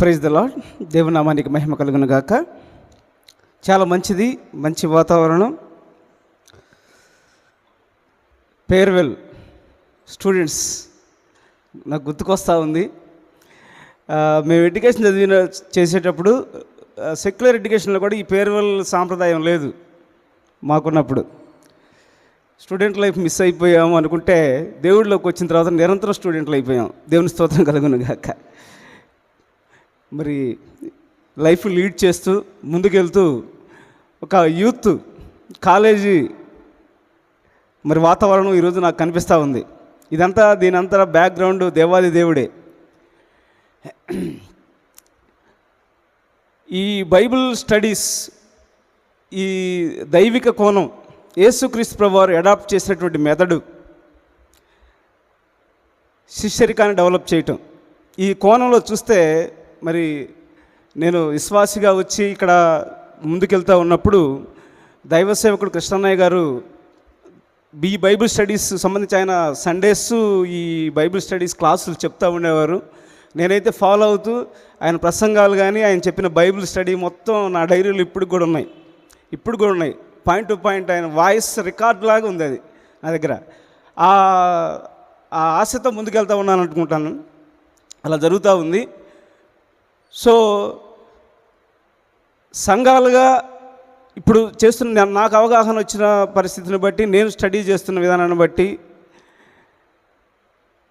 Praise the lord దేవునామానికి మహిమ కలుగును గాక. చాలా మంచిది మంచి వాతావరణం. పేర్వెల్ స్టూడెంట్స్ నాకు గుర్తుకొస్తూ ఉంది. మేము ఎడ్యుకేషన్ చదివిన చేసేటప్పుడు సెక్యులర్ ఎడ్యుకేషన్లో కూడా ఈ పేర్వెల్ సాంప్రదాయం లేదు మాకున్నప్పుడు. స్టూడెంట్ లైఫ్ మిస్ అయిపోయాము అనుకుంటే దేవుడిలోకి వచ్చిన తర్వాత నిరంతరం స్టూడెంట్లు అయిపోయాం. దేవుని స్తోత్రం కలుగును గాక. మరి లైఫ్ లీడ్ చేస్తూ ముందుకెళ్తూ ఒక యూత్ కాలేజీ మరి వాతావరణం ఈరోజు నాకు కనిపిస్తూ ఉంది. ఇదంతా దీనంతా బ్యాక్గ్రౌండ్ దేవాది దేవుడే. ఈ బైబిల్ స్టడీస్ ఈ దైవిక కోణం యేసుక్రీస్తు ప్రభువారు అడాప్ట్ చేసినటువంటి మెథడు శిష్యరికాన్ని డెవలప్ చేయటం. ఈ కోణంలో చూస్తే మరి నేను విశ్వాసిగా వచ్చి ఇక్కడ ముందుకెళ్తా ఉన్నప్పుడు దైవ సేవకుడు కృష్ణన్నయ్య గారు బి బైబిల్ స్టడీస్ సంబంధించి ఆయన సండేస్ ఈ బైబిల్ స్టడీస్ క్లాసులు చెప్తూ ఉండేవారు. నేనైతే ఫాలో అవుతూ ఆయన ప్రసంగాలు కానీ ఆయన చెప్పిన బైబిల్ స్టడీ మొత్తం నా డైరీలు ఇప్పుడు కూడా ఉన్నాయి. ఇప్పుడు కూడా ఉన్నాయి. పాయింట్ టు పాయింట్ ఆయన వాయిస్ రికార్డ్ లాగా ఉంది అది నా దగ్గర. ఆ ఆ ఆశతో ముందుకెళ్తా ఉన్నాను అనుకుంటాను. అలా జరుగుతూ ఉంది. సో సంఘాలుగా ఇప్పుడు చేస్తున్న నాకు అవగాహన వచ్చిన పరిస్థితిని బట్టి నేను స్టడీ చేస్తున్న విధానాన్ని బట్టి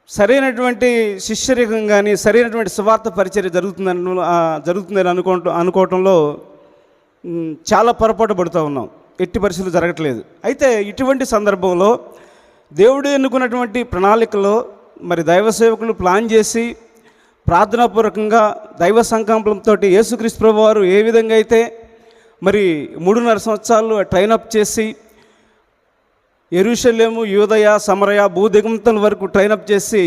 సరైనటువంటి శిష్యరికం కానీ సరైనటువంటి సువార్త పరిచర్య జరుగుతుందని జరుగుతుందని అనుకో అనుకోవటంలో చాలా పొరపాటు పడుతూ ఉన్నాం. ఎట్టి పరిస్థితులు జరగట్లేదు. అయితే ఇటువంటి సందర్భంలో దేవుడు ఎన్నుకున్నటువంటి ప్రణాళికలో మరి దైవ సేవకులు ప్లాన్ చేసి ప్రార్థనాపూర్వకంగా దైవ సంకల్పంతో యేసుక్రీస్తు ప్రభు వారు ఏ విధంగా అయితే మరి మూడున్నర సంవత్సరాలు ట్రైన్ అప్ చేసి ఎరుషలేము యూదయ సమరయ భూదిగంతం వరకు ట్రైనప్ చేసి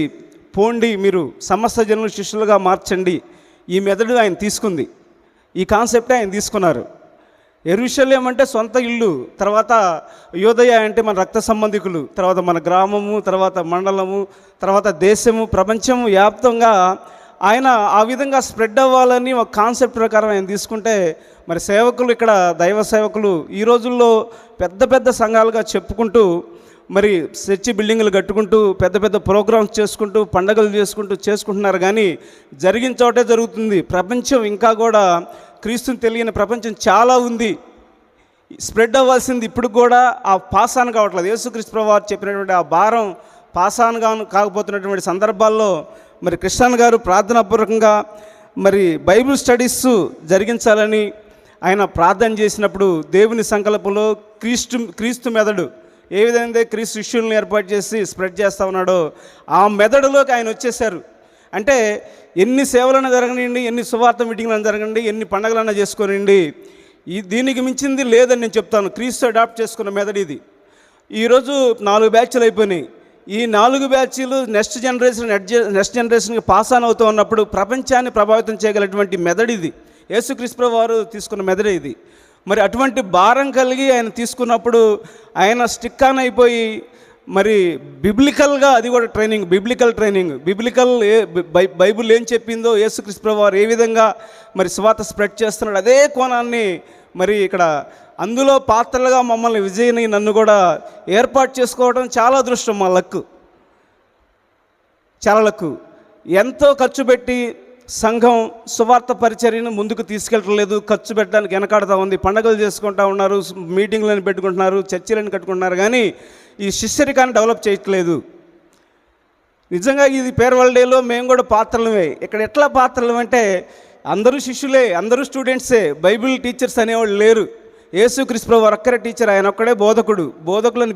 పోండి మీరు సమస్త జనులు శిష్యులుగా మార్చండి ఈ మెదడు ఆయన తీసుకుంది. ఈ కాన్సెప్టే ఆయన తీసుకున్నారు. ఎరుషలేం అంటే సొంత ఇల్లు తర్వాత యోదయ అంటే మన రక్త సంబంధికులు తర్వాత మన గ్రామము తర్వాత మండలము తర్వాత దేశము ప్రపంచము వ్యాప్తంగా ఆయన ఆ విధంగా స్ప్రెడ్ అవ్వాలని ఒక కాన్సెప్ట్ ప్రకారం ఆయన తీసుకుంటే మరి సేవకులు ఇక్కడ దైవ సేవకులు ఈ రోజుల్లో పెద్ద పెద్ద సంఘాలుగా చెప్పుకుంటూ మరి చర్చి బిల్డింగులు కట్టుకుంటూ పెద్ద పెద్ద ప్రోగ్రామ్స్ చేసుకుంటూ పండగలు చేసుకుంటూ చేసుకుంటున్నారు. కానీ జరిగిన చోటే జరుగుతుంది. ప్రపంచం ఇంకా కూడా క్రీస్తుని తెలియని ప్రపంచం చాలా ఉంది. స్ప్రెడ్ అవ్వాల్సింది ఇప్పుడు కూడా ఆ పాసాన్ కావట్లేదు. యేసుక్రీస్తు ప్రభు వారు చెప్పినటువంటి ఆ భారం పాసాన్ కాకపోతున్నటువంటి సందర్భాల్లో మరి కృష్ణన్ గారు ప్రార్థనాపూర్వకంగా మరి బైబిల్ స్టడీస్ జరిగించాలని ఆయన ప్రార్థన చేసినప్పుడు దేవుని సంకల్పంలో క్రీస్తు క్రీస్తు మెదడు ఏ విధంగా క్రీస్తు శిష్యులను ఏర్పాటు చేసి స్ప్రెడ్ చేస్తా ఉన్నాడో ఆ మెదడులోకి ఆయన వచ్చేసారు అంటే ఎన్ని సేవలైనా జరగనివ్వండి ఎన్ని సువార్త మీటింగ్లను జరగండి ఎన్ని పండగలన్నా చేసుకోనండి ఈ దీనికి మించింది లేదని నేను చెప్తాను. క్రీస్తు అడాప్ట్ చేసుకున్న మెదడు ఇది. ఈరోజు నాలుగు బ్యాచ్లు అయిపోయినాయి. ఈ నాలుగు బ్యాచ్లు నెక్స్ట్ జనరేషన్ నెక్స్ట్ జనరేషన్కి పాస్ ఆన్ అవుతూ ఉన్నప్పుడు ప్రపంచాన్ని ప్రభావితం చేయగలటువంటి మెదడు ఇది. యేసుక్రీస్తు వారు తీసుకున్న మెదడు ఇది. మరి అటువంటి భారం కలిగి ఆయన తీసుకున్నప్పుడు ఆయన స్టిక్ ఆన్ అయిపోయి మరి బిబ్లికల్గా అది కూడా ట్రైనింగ్ బిబ్లికల్ ట్రైనింగ్ బిబ్లికల్ ఏ బై- బైబిల్ ఏం చెప్పిందో యేసుక్రీస్తు వారు ఏ విధంగా మరి స్వాత స్ప్రెడ్ చేస్తున్నాడు అదే కోణాన్ని మరి ఇక్కడ అందులో పాత్రలుగా మమ్మల్ని విజయ్ని నన్ను కూడా ఏర్పాటు చేసుకోవడం చాలా అదృష్టం మా లక్కు. చాలా లక్కు. ఎంతో ఖర్చు పెట్టి సంఘం సువార్త పరిచర్యను ముందుకు తీసుకెళ్ళలేదు ఖర్చు పెట్టడానికి వెనకాడుతూ ఉంది. పండగలు చేసుకుంటా ఉన్నారు. మీటింగ్లను పెట్టుకుంటున్నారు. చర్చిలను కట్టుకుంటున్నారు. కానీ ఈ శిష్యరికాన్ని డెవలప్ చేయట్లేదు. నిజంగా ఇది పేర్వల్ డేలో మేము కూడా పాత్రలమే. ఇక్కడ ఎట్లా పాత్రలు అంటే అందరూ శిష్యులే అందరూ స్టూడెంట్సే. బైబిల్ టీచర్స్ అనేవాళ్ళు లేరు. యేసుక్రీస్తు క్రిస్ప్రభు ఒక్కరే టీచర్ ఆయన ఒక్కడే బోధకుడు. బోధకులను